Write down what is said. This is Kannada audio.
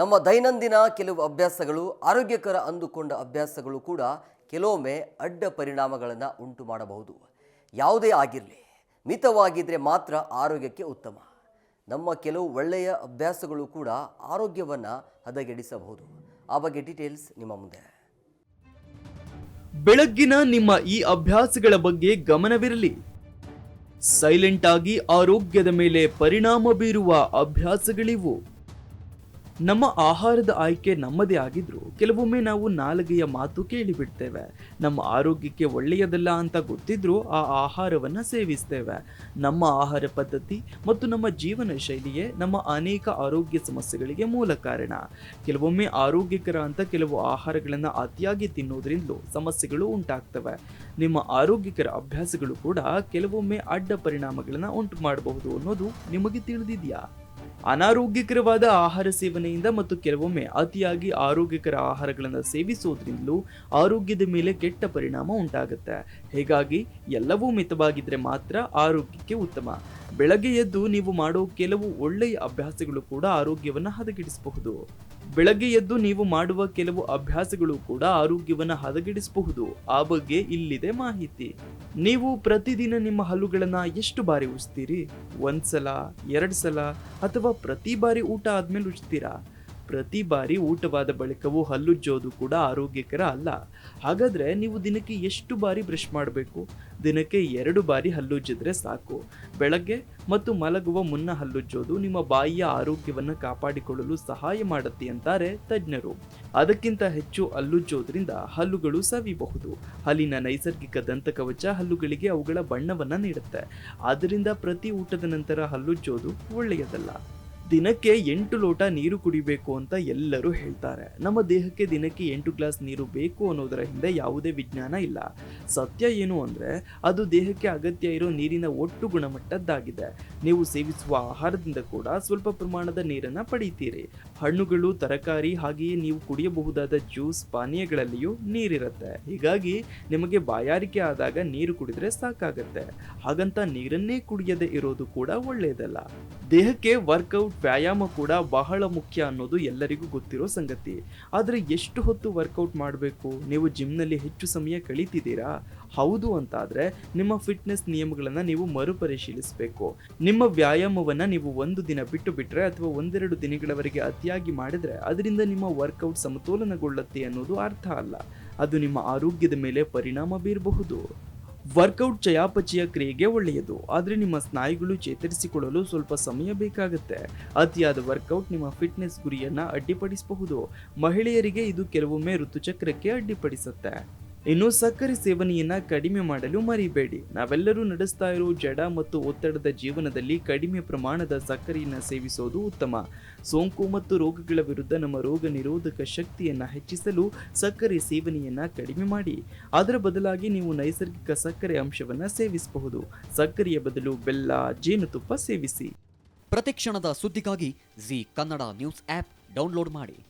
ನಮ್ಮ ದೈನಂದಿನ ಕೆಲವು ಅಭ್ಯಾಸಗಳು ಆರೋಗ್ಯಕರ ಅಂದುಕೊಂಡ ಅಭ್ಯಾಸಗಳು ಕೂಡ ಕೆಲವೊಮ್ಮೆ ಅಡ್ಡ ಪರಿಣಾಮಗಳನ್ನು ಉಂಟು ಮಾಡಬಹುದು. ಯಾವುದೇ ಆಗಿರಲಿ ಮಿತವಾಗಿದ್ದರೆ ಮಾತ್ರ ಆರೋಗ್ಯಕ್ಕೆ ಉತ್ತಮ. ನಮ್ಮ ಕೆಲವು ಒಳ್ಳೆಯ ಅಭ್ಯಾಸಗಳು ಕೂಡ ಆರೋಗ್ಯವನ್ನು ಹದಗೆಡಿಸಬಹುದು. ಆ ಬಗ್ಗೆ ಡೀಟೇಲ್ಸ್ ನಿಮ್ಮ ಮುಂದೆ. ಬೆಳಗ್ಗಿನ ನಿಮ್ಮ ಈ ಅಭ್ಯಾಸಗಳ ಬಗ್ಗೆ ಗಮನವಿರಲಿ. ಸೈಲೆಂಟ್ ಆಗಿ ಆರೋಗ್ಯದ ಮೇಲೆ ಪರಿಣಾಮ ಬೀರುವ ಅಭ್ಯಾಸಗಳಿವು. ನಮ್ಮ ಆಹಾರದ ಆಯ್ಕೆ ನಮ್ಮದೇ ಆಗಿದ್ರು ಕೆಲವೊಮ್ಮೆ ನಾವು ನಾಲಿಗೆಯ ಮಾತು ಕೇಳಿಬಿಡ್ತೇವೆ. ನಮ್ಮ ಆರೋಗ್ಯಕ್ಕೆ ಒಳ್ಳೆಯದಲ್ಲ ಅಂತ ಗೊತ್ತಿದ್ರೂ ಆ ಆಹಾರವನ್ನ ಸೇವಿಸ್ತೇವೆ. ನಮ್ಮ ಆಹಾರ ಪದ್ಧತಿ ಮತ್ತು ನಮ್ಮ ಜೀವನ ಶೈಲಿಯೇ ನಮ್ಮ ಅನೇಕ ಆರೋಗ್ಯ ಸಮಸ್ಯೆಗಳಿಗೆ ಮೂಲ ಕಾರಣ. ಕೆಲವೊಮ್ಮೆ ಆರೋಗ್ಯಕರ ಅಂತ ಕೆಲವು ಆಹಾರಗಳನ್ನು ಅತಿಯಾಗಿ ತಿನ್ನೋದ್ರಿಂದಲೂ ಸಮಸ್ಯೆಗಳು ಉಂಟಾಗ್ತವೆ. ನಿಮ್ಮ ಆರೋಗ್ಯಕರ ಅಭ್ಯಾಸಗಳು ಕೂಡ ಕೆಲವೊಮ್ಮೆ ಅಡ್ಡ ಪರಿಣಾಮಗಳನ್ನು ಉಂಟು ಮಾಡಬಹುದು ಅನ್ನೋದು ನಿಮಗೆ ತಿಳಿದಿದೆಯಾ? ಅನಾರೋಗ್ಯಕರವಾದ ಆಹಾರ ಸೇವನೆಯಿಂದ ಮತ್ತು ಕೆಲವೊಮ್ಮೆ ಅತಿಯಾಗಿ ಆರೋಗ್ಯಕರ ಆಹಾರಗಳನ್ನು ಸೇವಿಸೋದ್ರಿಂದಲೂ ಆರೋಗ್ಯದ ಮೇಲೆ ಕೆಟ್ಟ ಪರಿಣಾಮ ಉಂಟಾಗುತ್ತೆ. ಹೀಗಾಗಿ ಎಲ್ಲವೂ ಮಿತವಾಗಿದ್ದರೆ ಮಾತ್ರ ಆರೋಗ್ಯಕ್ಕೆ ಉತ್ತಮ. ಬೆಳಗ್ಗೆ ಎದ್ದು ನೀವು ಮಾಡೋ ಕೆಲವು ಒಳ್ಳೆಯ ಅಭ್ಯಾಸಗಳು ಕೂಡ ಆರೋಗ್ಯವನ್ನು ಹದಗೆಡಿಸಬಹುದು. ಬೆಳಗ್ಗೆ ಎದ್ದು ನೀವು ಮಾಡುವ ಕೆಲವು ಅಭ್ಯಾಸಗಳು ಕೂಡ ಆರೋಗ್ಯವನ್ನು ಹದಗೆಡಿಸಬಹುದು. ಆ ಬಗ್ಗೆ ಇಲ್ಲಿದೆ ಮಾಹಿತಿ. ನೀವು ಪ್ರತಿದಿನ ನಿಮ್ಮ ಹಲ್ಲುಗಳನ್ನು ಎಷ್ಟು ಬಾರಿ ಉಜ್ತೀರಿ? ಒಂದ್ಸಲ ಎರಡು ಸಲ ಅಥವಾ ಪ್ರತಿ ಬಾರಿ ಊಟ ಆದ್ಮೇಲೆ ಉಜ್ತೀರಾ? ಪ್ರತಿ ಬಾರಿ ಊಟವಾದ ಬಳಿಕವೂ ಹಲ್ಲುಜ್ಜೋದು ಕೂಡ ಆರೋಗ್ಯಕರ ಅಲ್ಲ. ಹಾಗಾದರೆ ನೀವು ದಿನಕ್ಕೆ ಎಷ್ಟು ಬಾರಿ ಬ್ರಷ್ ಮಾಡಬೇಕು? ದಿನಕ್ಕೆ ಎರಡು ಬಾರಿ ಹಲ್ಲುಜ್ಜಿದ್ರೆ ಸಾಕು. ಬೆಳಗ್ಗೆ ಮತ್ತು ಮಲಗುವ ಮುನ್ನ ಹಲ್ಲುಜ್ಜೋದು ನಿಮ್ಮ ಬಾಯಿಯ ಆರೋಗ್ಯವನ್ನು ಕಾಪಾಡಿಕೊಳ್ಳಲು ಸಹಾಯ ಮಾಡುತ್ತೆ ಅಂತಾರೆ ತಜ್ಞರು. ಅದಕ್ಕಿಂತ ಹೆಚ್ಚು ಹಲ್ಲುಜ್ಜೋದ್ರಿಂದ ಹಲ್ಲುಗಳು ಸವಿಬಹುದು. ಹಲ್ಲಿನ ನೈಸರ್ಗಿಕ ದಂತಕವಚ ಹಲ್ಲುಗಳಿಗೆ ಅವುಗಳ ಬಣ್ಣವನ್ನು ನೀಡುತ್ತೆ. ಆದ್ದರಿಂದ ಪ್ರತಿ ಊಟದ ನಂತರ ಹಲ್ಲುಜ್ಜೋದು ಒಳ್ಳೆಯದಲ್ಲ. ದಿನಕ್ಕೆ ಎಂಟು ಲೋಟ ನೀರು ಕುಡಿಬೇಕು ಅಂತ ಎಲ್ಲರೂ ಹೇಳ್ತಾರೆ. ನಮ್ಮ ದೇಹಕ್ಕೆ ದಿನಕ್ಕೆ ಎಂಟು ಗ್ಲಾಸ್ ನೀರು ಬೇಕು ಅನ್ನೋದರ ಹಿಂದೆ ಯಾವುದೇ ವಿಜ್ಞಾನ ಇಲ್ಲ. ಸತ್ಯ ಏನು ಅಂದರೆ, ಅದು ದೇಹಕ್ಕೆ ಅಗತ್ಯ ಇರೋ ನೀರಿನ ಒಟ್ಟು ಗುಣಮಟ್ಟದ್ದಾಗಿದೆ. ನೀವು ಸೇವಿಸುವ ಆಹಾರದಿಂದ ಕೂಡ ಸ್ವಲ್ಪ ಪ್ರಮಾಣದ ನೀರನ್ನು ಪಡೀತೀರಿ. ಹಣ್ಣುಗಳು, ತರಕಾರಿ ಹಾಗೆಯೇ ನೀವು ಕುಡಿಯಬಹುದಾದ ಜ್ಯೂಸ್ ಪಾನೀಯಗಳಲ್ಲಿಯೂ ನೀರಿರುತ್ತೆ. ಹೀಗಾಗಿ ನಿಮಗೆ ಬಾಯಾರಿಕೆ ಆದಾಗ ನೀರು ಕುಡಿದ್ರೆ ಸಾಕಾಗತ್ತೆ. ಹಾಗಂತ ನೀರನ್ನೇ ಕುಡಿಯದೆ ಇರೋದು ಕೂಡ ಒಳ್ಳೆಯದಲ್ಲ ದೇಹಕ್ಕೆ ವರ್ಕೌಟ್ ವ್ಯಾಯಾಮ ಕೂಡ ಬಹಳ ಮುಖ್ಯ ಅನ್ನೋದು ಎಲ್ಲರಿಗೂ ಗೊತ್ತಿರೋ ಸಂಗತಿ. ಆದರೆ ಎಷ್ಟು ಹೊತ್ತು ವರ್ಕೌಟ್ ಮಾಡಬೇಕು? ನೀವು ಜಿಮ್ನಲ್ಲಿ ಹೆಚ್ಚು ಸಮಯ ಕಳೀತಿದ್ದೀರಾ? ಹೌದು ಅಂತಾದರೆ ನಿಮ್ಮ ಫಿಟ್ನೆಸ್ ನಿಯಮಗಳನ್ನು ನೀವು ಮರುಪರಿಶೀಲಿಸಬೇಕು. ನಿಮ್ಮ ವ್ಯಾಯಾಮವನ್ನು ನೀವು ಒಂದು ದಿನ ಬಿಟ್ಟು ಬಿಟ್ಟರೆ ಅಥವಾ ಒಂದೆರಡು ದಿನಗಳವರೆಗೆ ಅತಿಯಾಗಿ ಮಾಡಿದರೆ ಅದರಿಂದ ನಿಮ್ಮ ವರ್ಕೌಟ್ ಸಮತೋಲನಗೊಳ್ಳುತ್ತೆ ಅನ್ನೋದು ಅರ್ಥ ಅಲ್ಲ. ಅದು ನಿಮ್ಮ ಆರೋಗ್ಯದ ಮೇಲೆ ಪರಿಣಾಮ ಬೀರಬಹುದು. ವರ್ಕೌಟ್ ಚಯಾಪಚಯ ಕ್ರಿಯೆಗೆ ಒಳ್ಳೆಯದು. ಆದರೆ ನಿಮ್ಮ ಸ್ನಾಯುಗಳು ಚೇತರಿಸಿಕೊಳ್ಳಲು ಸ್ವಲ್ಪ ಸಮಯ ಬೇಕಾಗುತ್ತೆ. ಅತಿಯಾದ ವರ್ಕೌಟ್ ನಿಮ್ಮ ಫಿಟ್ನೆಸ್ ಗುರಿಯನ್ನು ಅಡ್ಡಿಪಡಿಸಬಹುದು. ಮಹಿಳೆಯರಿಗೆ ಇದು ಕೆಲವೊಮ್ಮೆ ಋತುಚಕ್ರಕ್ಕೆ ಅಡ್ಡಿಪಡಿಸುತ್ತೆ. ಇನ್ನು ಸಕ್ಕರೆ ಸೇವನೆಯನ್ನ ಕಡಿಮೆ ಮಾಡಲು ಮರಿಬೇಡಿ. ನಾವೆಲ್ಲರೂ ನಡೆಸ್ತಾ ಇರೋ ಜಡ ಮತ್ತು ಒತ್ತಡದ ಜೀವನದಲ್ಲಿ ಕಡಿಮೆ ಪ್ರಮಾಣದ ಸಕ್ಕರೆಯನ್ನ ಸೇವಿಸೋದು ಉತ್ತಮ. ಸೋಂಕು ಮತ್ತು ರೋಗಗಳ ವಿರುದ್ಧ ನಮ್ಮ ರೋಗ ನಿರೋಧಕ ಶಕ್ತಿಯನ್ನ ಹೆಚ್ಚಿಸಲು ಸಕ್ಕರೆ ಸೇವನೆಯನ್ನ ಕಡಿಮೆ ಮಾಡಿ. ಅದರ ಬದಲಾಗಿ ನೀವು ನೈಸರ್ಗಿಕ ಸಕ್ಕರೆ ಅಂಶವನ್ನ ಸೇವಿಸಬಹುದು. ಸಕ್ಕರೆಯ ಬದಲು ಬೆಲ್ಲ, ಜೇನುತುಪ್ಪ ಸೇವಿಸಿ. ಪ್ರತಿಕ್ಷಣದ ಸುದ್ದಿಗಾಗಿ Zee Kannada news app download ಮಾಡಿ.